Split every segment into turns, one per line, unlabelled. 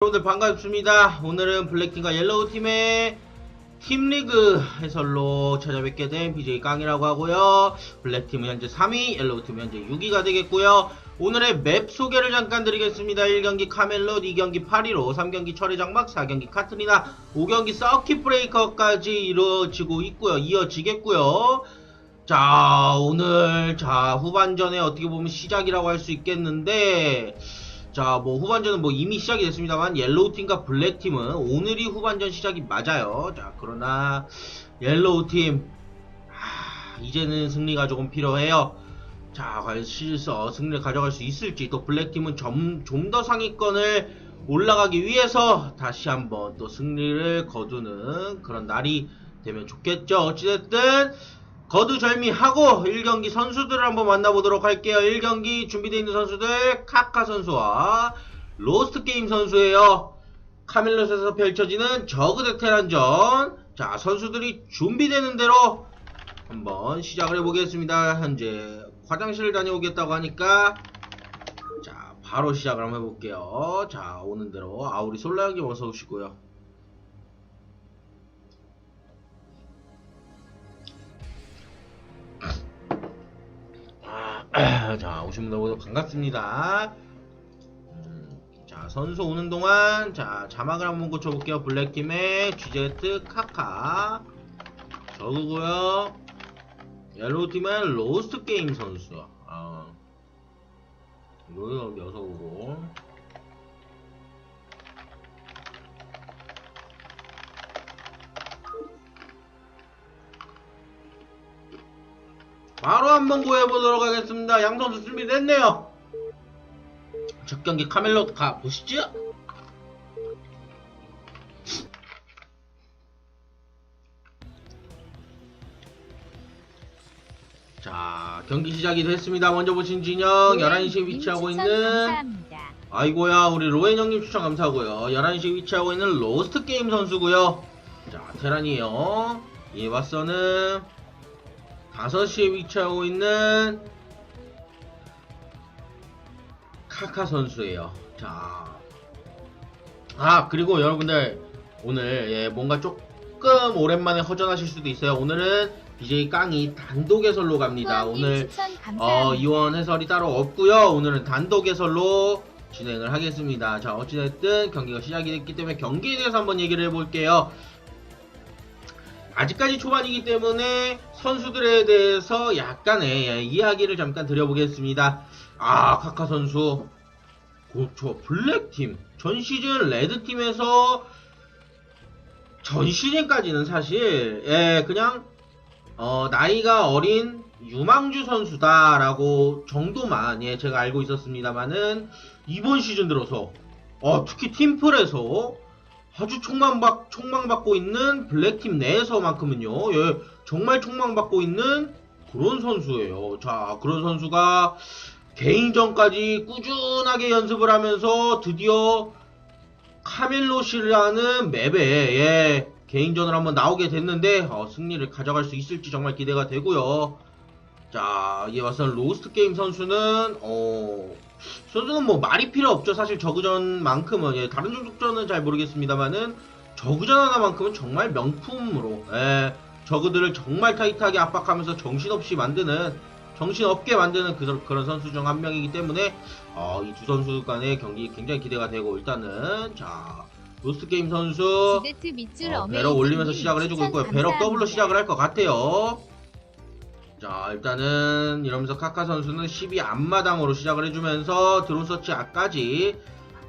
여러분들 반갑습니다. 오늘은 블랙팀과 옐로우팀의 팀리그 해설로 찾아뵙게 된 BJ 깡이라고 하고요. 블랙팀은 현재 3위, 옐로우팀은 현재 6위가 되겠고요. 오늘의 맵 소개를 잠깐 드리겠습니다. 1경기 카멜롯, 2경기 파리로, 3경기 철의 장막, 4경기 카트리나, 5경기 서킷 브레이커까지 이루어지고 있고요. 이어지겠고요. 자, 오늘 자 후반전에 어떻게 보면 시작이라고 할 수 있겠는데 자, 뭐 후반전은 뭐 이미 시작이 됐습니다만 옐로우 팀과 블랙 팀은 오늘이 후반전 시작이 맞아요. 자, 그러나 옐로우 팀 아, 이제는 승리가 조금 필요해요. 자, 과연 실서 승리를 가져갈 수 있을지 또 블랙 팀은 좀더 상위권을 올라가기 위해서 다시 한번 또 승리를 거두는 그런 날이 되면 좋겠죠. 어찌됐든 거두절미하고 1경기 선수들을 한번 만나보도록 할게요. 1경기 준비되어 있는 선수들 카카 선수와 로스트 게임 선수예요. 카밀롯에서 펼쳐지는 저그 대 테란전. 자, 선수들이 준비되는 대로 한번 시작을 해보겠습니다. 현재 화장실을 다녀오겠다고 하니까 자, 바로 시작을 한번 해볼게요. 자, 오는 대로 아우리 솔라 형님 어서 오시고요. 자, 오신 분들 모두 반갑습니다. 음, 자, 선수 오는 동안, 자, 자막을 한번 고쳐볼게요. 블랙팀의 GZ 카카. 저그고요 옐로우팀의 로스트 게임 선수. 아, 여기서 오고. 바로 한번 구해보도록 하겠습니다. 양 선수 준비됐네요. 첫 경기 카멜롯 가 보시죠. 자, 경기 시작이 됐습니다. 먼저 보신 진영 11시에 위치하고 있는. 아이고야 우리 로엔 형님 추천 감사하고요 11시에 위치하고 있는 로스트 게임 선수고요 자 테란이에요 이에 맞서는 5시에 위치하고 있는 카카 선수예요 자 아 그리고 여러분들 오늘 예, 뭔가 조금 오랜만에 허전하실 수도 있어요 오늘은 BJ 깡이 단독 해설로 갑니다 오늘 어. 이원 해설이 따로 없고요. 오늘은 단독 해설로 진행을 하겠습니다. 자, 어찌됐든 경기가 시작이 됐기 때문에 경기에 대해서 한번 얘기를 해볼게요. 아직까지 초반이기 때문에 선수들에 대해서 약간의 예, 이야기를 잠깐 드려보겠습니다. 아, 카카 선수. 그렇죠. 블랙팀. 전 시즌 레드팀에서 전 시즌까지는 사실, 예, 그냥 어, 나이가 어린 유망주 선수다라고 정도만 예, 제가 알고 있었습니다만은 이번 시즌 들어서 어, 특히 팀플에서 아주 촉망받, 촉망받고 있는 블랙팀 내에서만큼은요, 예, 정말 촉망받고 있는 그런 선수예요. 자, 그런 선수가 개인전까지 꾸준하게 연습을 하면서 드디어 카밀로시라는 맵에 예, 개인전을 한번 나오게 됐는데 어, 승리를 가져갈 수 있을지 정말 기대가 되고요. 자, 이에 와서 로스트 게임 선수는 어 선수는 뭐 말이 필요 없죠. 사실 저그전만큼은 예, 다른 종족전은 잘 모르겠습니다만은 저그전 하나만큼은 정말 명품으로 예, 저그들을 정말 타이트하게 압박하면서 정신없이 만드는 정신없게 만드는 그, 그런 선수 중 한 명이기 때문에 어, 이 두 선수 간의 경기 굉장히 기대가 되고 일단은 자 로스트 게임 선수 어, 배럭 올리면서 시작을 해주고 있고요. 배럭 더블로. 시작을 할 것 같아요. 자, 일단은 이러면서 카카 선수는 12 앞마당으로 시작을 해주면서 드론 서치까지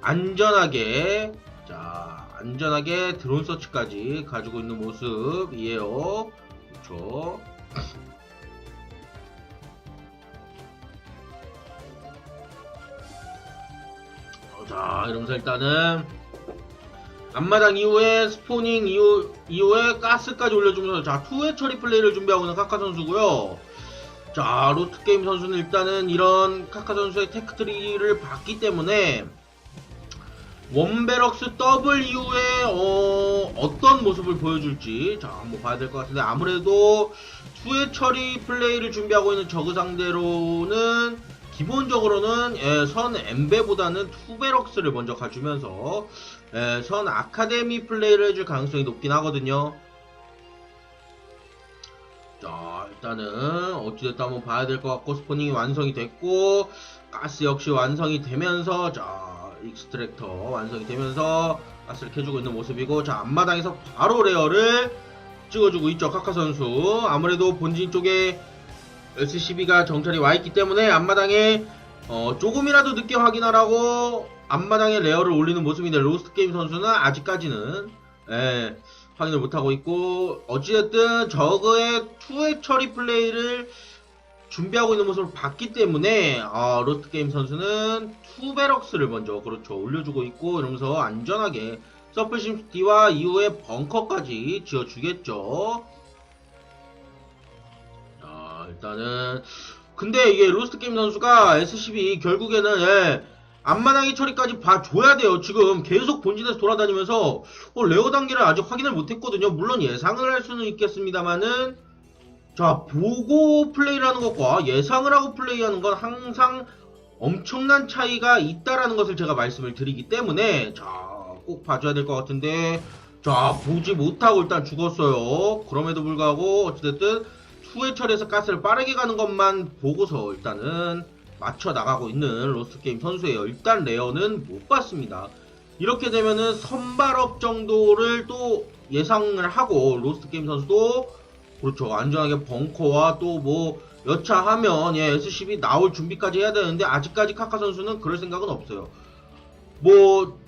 안전하게 자 안전하게 드론 서치까지 가지고 있는 모습이에요. 그렇죠. 어, 자, 이러면서 일단은 앞마당 이후에 스포닝 이후, 이후에 가스까지 올려주면서 자 투회 처리 플레이를 준비하고 있는 카카 선수고요. 자 로트게임 선수는 일단은 이런 카카 선수의 테크트리를 봤기 때문에 원베럭스 더블 이후에 어, 어떤 모습을 보여줄지 자 한번 봐야 될 것 같은데 아무래도 투회 처리 플레이를 준비하고 있는 저그 상대로는 기본적으로는 예, 선 엠베보다는 투베럭스를 먼저 가주면서 예, 선 아카데미 플레이를 해줄 가능성이 높긴 하거든요. 자, 일단은 어찌됐든 한번 봐야 될 것 같고 스포닝이 완성이 됐고 가스 역시 완성이 되면서 자, 익스트랙터 완성이 되면서 가스를 캐주고 있는 모습이고 자, 앞마당에서 바로 레어를 찍어주고 있죠. 카카 선수. 아무래도 본진 쪽에 SCB가 정찰이 와 있기 때문에 앞마당에 어, 조금이라도 늦게 확인하라고 앞마당에 레어를 올리는 모습인데 로스트 게임 선수는 아직까지는 예, 확인을 못하고 있고 어찌됐든 저그의 투회 처리 플레이를 준비하고 있는 모습을 봤기 때문에 어, 로스트 게임 선수는 투베럭스를 먼저 그렇죠 올려주고 있고 이러면서 안전하게 서플심시티와 이후에 벙커까지 지어주겠죠. 자, 일단은 근데 이게 로스트 게임 선수가 SCB 결국에는 예, 앞마당의 처리까지 봐줘야 돼요. 지금 계속 본진에서 돌아다니면서 어, 레어 단계를 아직 확인을 못했거든요. 물론 예상을 할 수는 있겠습니다만은 자 보고 플레이를 하는 것과 예상을 하고 플레이하는 건 항상 엄청난 차이가 있다라는 것을 제가 말씀을 드리기 때문에 자 꼭 봐줘야 될 것 같은데 자 보지 못하고 일단 죽었어요. 그럼에도 불구하고 어찌됐든 투회 처리에서 가스를 빠르게 가는 것만 보고서 일단은 맞춰 나가고 있는 로스트 게임 선수예요. 일단 레어는 못 봤습니다. 이렇게 되면은 선발업 정도를 또 예상을 하고 로스트 게임 선수도 그렇죠 안전하게 벙커와 또 뭐 여차하면 예 SCB 나올 준비까지 해야 되는데 아직까지 카카 선수는 그럴 생각은 없어요. 뭐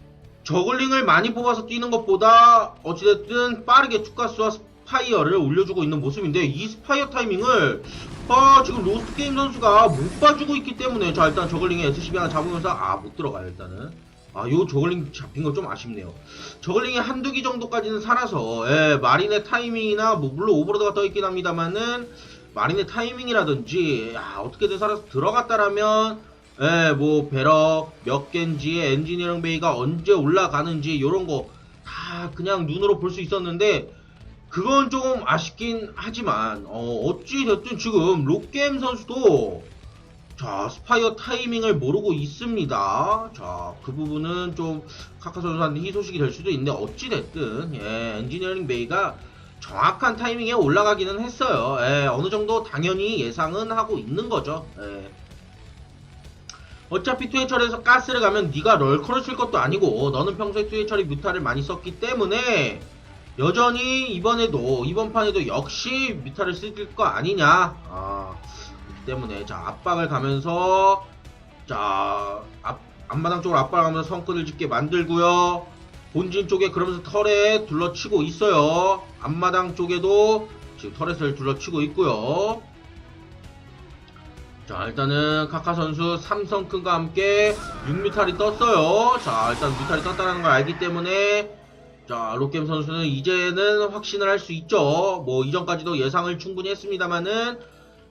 저글링을 많이 뽑아서 뛰는 것보다 어찌됐든 빠르게 투가스와 스파이어를 올려주고 있는 모습인데 이 스파이어 타이밍을 아 지금 로스트 게임 선수가 못 봐주고 있기 때문에 자 일단 저글링에 SCB 하나 잡으면서 아 못 들어가요 일단은. 아 요 저글링 잡힌 거 좀 아쉽네요. 저글링이 한두 기 정도까지는 살아서 예, 마린의 타이밍이나 뭐 물론 오버로드가 떠 있긴 합니다만은 마린의 타이밍이라든지 야 어떻게든 살아서 들어갔다라면 예, 뭐 배럭 몇 개인지 엔지니어링 베이가 언제 올라가는지 요런 거 다 그냥 눈으로 볼 수 있었는데 그건 조금 아쉽긴 하지만 어, 어찌 됐든 지금 록게임 선수도 자 스파이어 타이밍을 모르고 있습니다. 자 그 부분은 좀 카카 선수한테 희소식이 될 수도 있는데 어찌 됐든 예, 엔지니어링 베이가 정확한 타이밍에 올라가기는 했어요. 예, 어느 정도 당연히 예상은 하고 있는 거죠. 예. 어차피 투해철에서 가스를 가면 네가 럴커를 쓸 것도 아니고 너는 평소에 투해철이 뮤타를 많이 썼기 때문에 여전히 이번에도 이번 판에도 역시 뮤타를 쓸 거 아니냐. 아, 때문에 자 압박을 가면서 자 앞, 앞마당 쪽으로 압박을 가면서 성큰을 짓게 만들고요. 본진 쪽에 그러면서 털에 둘러치고 있어요. 앞마당 쪽에도 지금 터렛을 둘러치고 있고요. 자 일단은 카카 선수 삼성큰과 함께 6뮤탈이 떴어요. 자 일단 뮤탈이 떴다는 걸 알기 때문에 자 록겜 선수는 이제는 확신을 할 수 있죠. 뭐 이전까지도 예상을 충분히 했습니다만은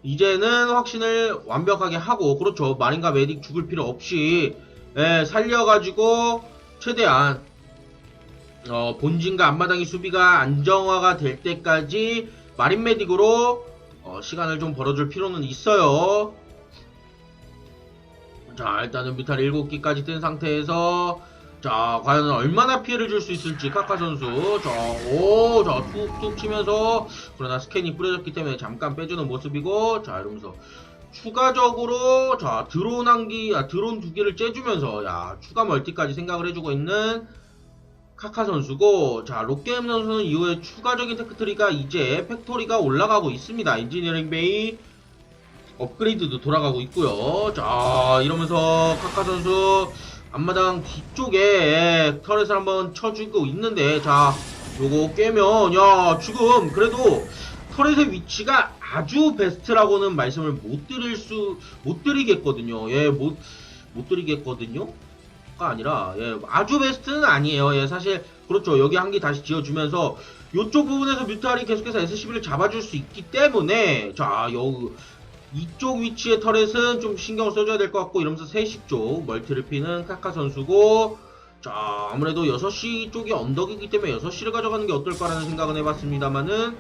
이제는 확신을 완벽하게 하고 그렇죠. 마린과 메딕 죽을 필요 없이 예, 살려가지고 최대한 어, 본진과 앞마당의 수비가 안정화가 될 때까지 마린 메딕으로 어, 시간을 좀 벌어줄 필요는 있어요. 자 일단은 뮤탈 7기까지 뜬 상태에서 자 과연 얼마나 피해를 줄 수 있을지 카카 선수 자오자 툭툭 치면서 그러나 스캔이 뿌려졌기 때문에 잠깐 빼주는 모습이고 자 이러면서 추가적으로 자 드론 한기 아 드론 두 개를 째주면서 야 추가 멀티까지 생각을 해주고 있는 카카 선수고 자 롯게임 선수는 이후에 추가적인 테크트리가 이제 팩토리가 올라가고 있습니다 엔지니어링 베이 업그레이드도 돌아가고 있고요. 자 이러면서 카카 선수 앞마당 뒤쪽에 터렛을 한번 쳐주고 있는데 자 요거 깨면 야 지금 그래도 터렛의 위치가 아주 베스트라고는 말씀을 못 드릴 수 못 드리겠거든요. 예, 못못 드리겠거든요. 가 아니라 예, 아주 베스트는 아니에요. 예, 사실 그렇죠. 여기 한 개 다시 지어주면서 요쪽 부분에서 뮤탈이 계속해서 SCB를 잡아줄 수 있기 때문에 자 여기 이쪽 위치의 터렛은 좀 신경을 써줘야 될 것 같고 이러면서 3시 쪽 멀티를 피는 카카 선수고 자 아무래도 6시 쪽이 언덕이기 때문에 6시를 가져가는 게 어떨까라는 생각은 해봤습니다만은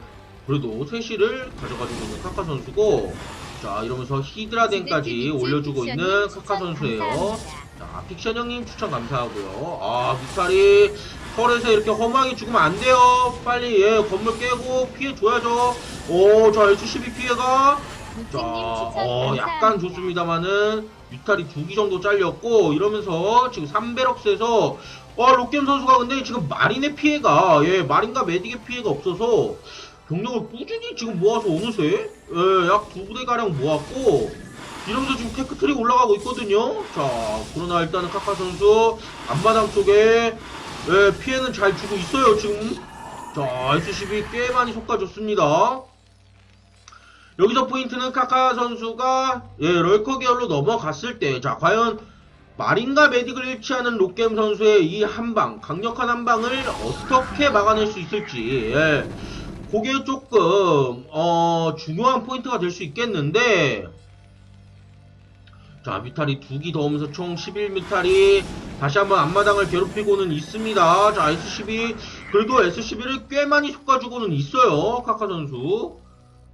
그래도 3시를 가져가지고 있는 카카 선수고 자 이러면서 히드라덴까지 올려주고 있는 카카 선수예요 자 픽션 형님 추천 감사하고요. 아, 뮤탈이 털에서 이렇게 허무하게 죽으면 안 돼요. 빨리, 예, 건물 깨고 피해줘야죠. 오, 자, SCB 피해가. 자, 어, 약간 좋습니다만은 뮤탈이 두 기 정도 잘렸고 이러면서 지금 3배럭스에서 와 록겜 선수가 근데 지금 마린의 피해가 예 마린과 메딕의 피해가 없어서 병력을 꾸준히 지금 모아서 어느새 예약 두 부대 가량 모았고 이러면서 지금 테크트리 올라가고 있거든요. 자 그러나 일단은 카카 선수 앞마당 쪽에 예 피해는 잘 주고 있어요 지금. 자 SCB 꽤 많이 솎아줬습니다. 여기서 포인트는 카카 선수가 예, 럴커 계열로 넘어갔을 때, 자, 과연 마린과 메딕을 일치하는 록겜 선수의 이 한방, 강력한 한방을 어떻게 막아낼 수 있을지, 예, 그게 조금, 어, 중요한 포인트가 될 수 있겠는데, 자, 뮤탈이 두기더 오면서 총 11뮤탈이 다시 한번 앞마당을 괴롭히고는 있습니다. 자, SCB, 그래도 SCB를 꽤 많이 솎아주고는 있어요, 카카 선수.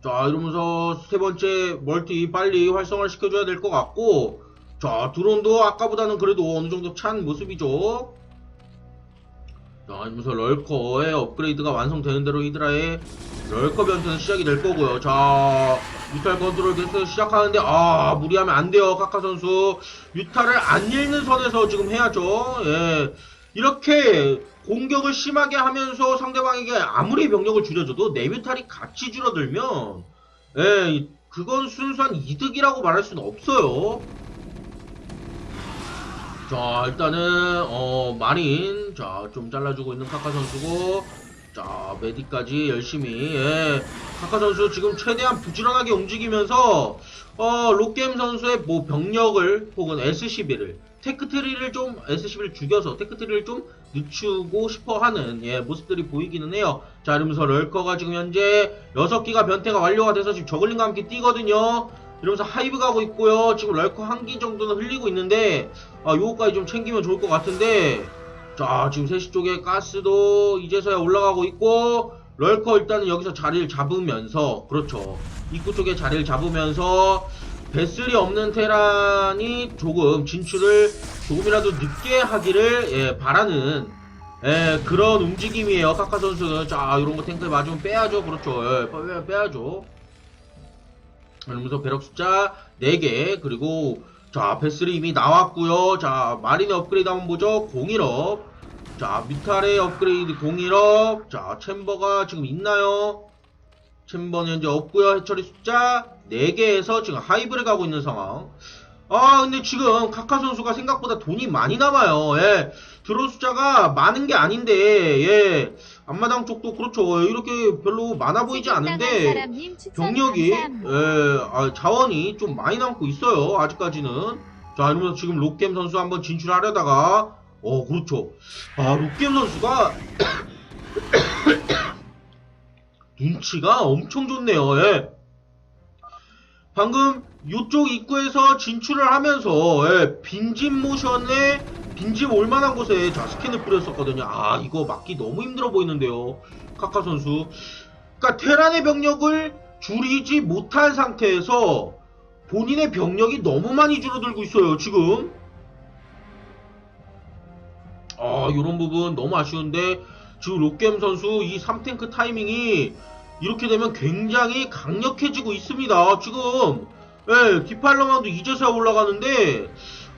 자 이러면서 세 번째 멀티 빨리 활성화를 시켜줘야 될 것 같고 자 드론도 아까보다는 그래도 어느 정도 찬 모습이죠. 자 이러면서 럴커의 업그레이드가 완성되는 대로 히드라의 럴커 변태는 시작이 될 거고요. 자 뮤탈 컨트롤 계속 시작하는데 아 무리하면 안 돼요 카카 선수. 뮤탈을 안 잃는 선에서 지금 해야죠. 예 이렇게 공격을 심하게 하면서 상대방에게 아무리 병력을 줄여줘도 내 뮤탈이 같이 줄어들면 예, 그건 순수한 이득이라고 말할 수는 없어요. 자, 일단은 어 마린 자, 좀 잘라주고 있는 카카 선수고 자, 메디까지 열심히 예. 카카 선수 지금 최대한 부지런하게 움직이면서 어, 록겜 선수의 뭐 병력을 혹은 SCB를 테크트리를 좀 SCB를 죽여서 테크트리를 좀 늦추고 싶어 하는 예, 모습들이 보이기는 해요. 자, 이러면서 럴커가 지금 현재 6기가 변태가 완료가 돼서 지금 저글링과 함께 뛰거든요. 이러면서 하이브 가고 있고요. 지금 럴커 한 기 정도는 흘리고 있는데 아, 요거까지 좀 챙기면 좋을 것 같은데 자, 지금 3시 쪽에 가스도 이제서야 올라가고 있고 럴커 일단은 여기서 자리를 잡으면서 그렇죠. 입구 쪽에 자리를 잡으면서 배슬이 없는 테란이 조금 진출을 조금이라도 늦게 하기를 예, 바라는 예, 그런 움직임이에요. 카카 선수는 자 이런 거 탱크에 맞으면 빼야죠. 그렇죠. 예, 빼, 빼야죠. 그러면서 배럭 숫자 4개 그리고 자 배슬이 이미 나왔고요. 자 마린의 업그레이드 한번 보죠. 01업 자 뮤탈의 업그레이드 01업 자 챔버가 지금 있나요? 챔버는 현재 없고요. 해처리 숫자 4개에서 지금 하이브를 가고 있는 상황. 아 근데 지금 카카 선수가 생각보다 돈이 많이 남아요. 예. 드론 숫자가 많은 게 아닌데 예. 앞마당 쪽도 그렇죠. 이렇게 별로 많아 보이지 않은데 병력이 예, 아, 자원이 좀 많이 남고 있어요. 아직까지는. 자 이러면서 지금 록겜 선수 한번 진출하려다가 어 그렇죠. 아 록겜 선수가 눈치가 엄청 좋네요. 예. 방금 이쪽 입구에서 진출을 하면서 예, 빈집 모션에 빈집 올만한 곳에 자 스캔을 뿌렸었거든요. 아 이거 막기 너무 힘들어 보이는데요. 카카 선수. 그러니까 테란의 병력을 줄이지 못한 상태에서 본인의 병력이 너무 많이 줄어들고 있어요. 지금. 아 이런 부분 너무 아쉬운데 지금 록겜 선수 이 3탱크 타이밍이 이렇게 되면 굉장히 강력해지고 있습니다. 지금 예, 디팔러만도 이제서야 올라가는데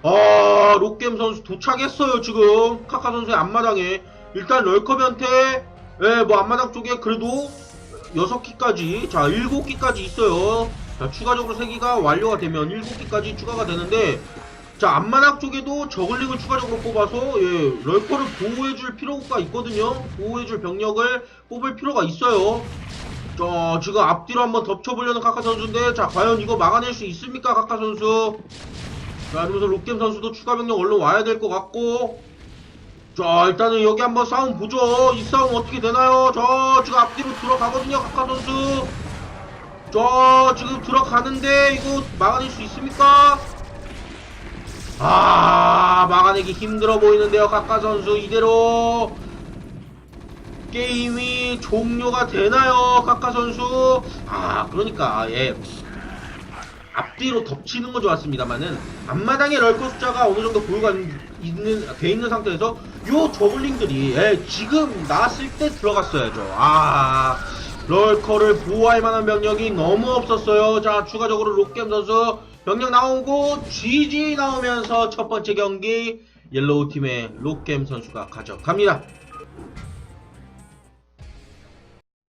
아 록겜 선수 도착했어요. 지금 카카 선수의 앞마당에 일단 럴커변태 예, 뭐 앞마당 쪽에 그래도 6기까지 자 7기까지 있어요. 자 추가적으로 3기가 완료가 되면 7기까지 추가가 되는데 자 앞마당 쪽에도 저글링을 추가적으로 뽑아서 예, 럴커를 보호해줄 필요가 있거든요. 보호해줄 병력을 뽑을 필요가 있어요. 자, 지금 앞뒤로 한번 덮쳐보려는 카카 선수인데, 자, 과연 이거 막아낼 수 있습니까, 카카 선수? 자, 이러면서 록겜 선수도 추가 병력 얼른 와야 될 것 같고, 자, 일단은 여기 한번 싸움 보죠. 이 싸움 어떻게 되나요? 저, 지금 앞뒤로 들어가거든요, 카카 선수. 저, 지금 들어가는데, 이거 막아낼 수 있습니까? 아, 막아내기 힘들어 보이는데요, 카카 선수. 이대로. 게임이 종료가 되나요, 카카 선수? 아, 그러니까 예. 앞뒤로 덮치는 건 좋았습니다만은 앞마당에 럴커 숫자가 어느 정도 보유가 있는 돼 있는 상태에서 요 저글링들이 예, 지금 나왔을 때 들어갔어야죠. 아 럴커를 보호할 만한 병력이 너무 없었어요. 자 추가적으로 록겜 선수 병력 나오고 GG 나오면서 첫 번째 경기 옐로우 팀의 록겜 선수가 가져갑니다.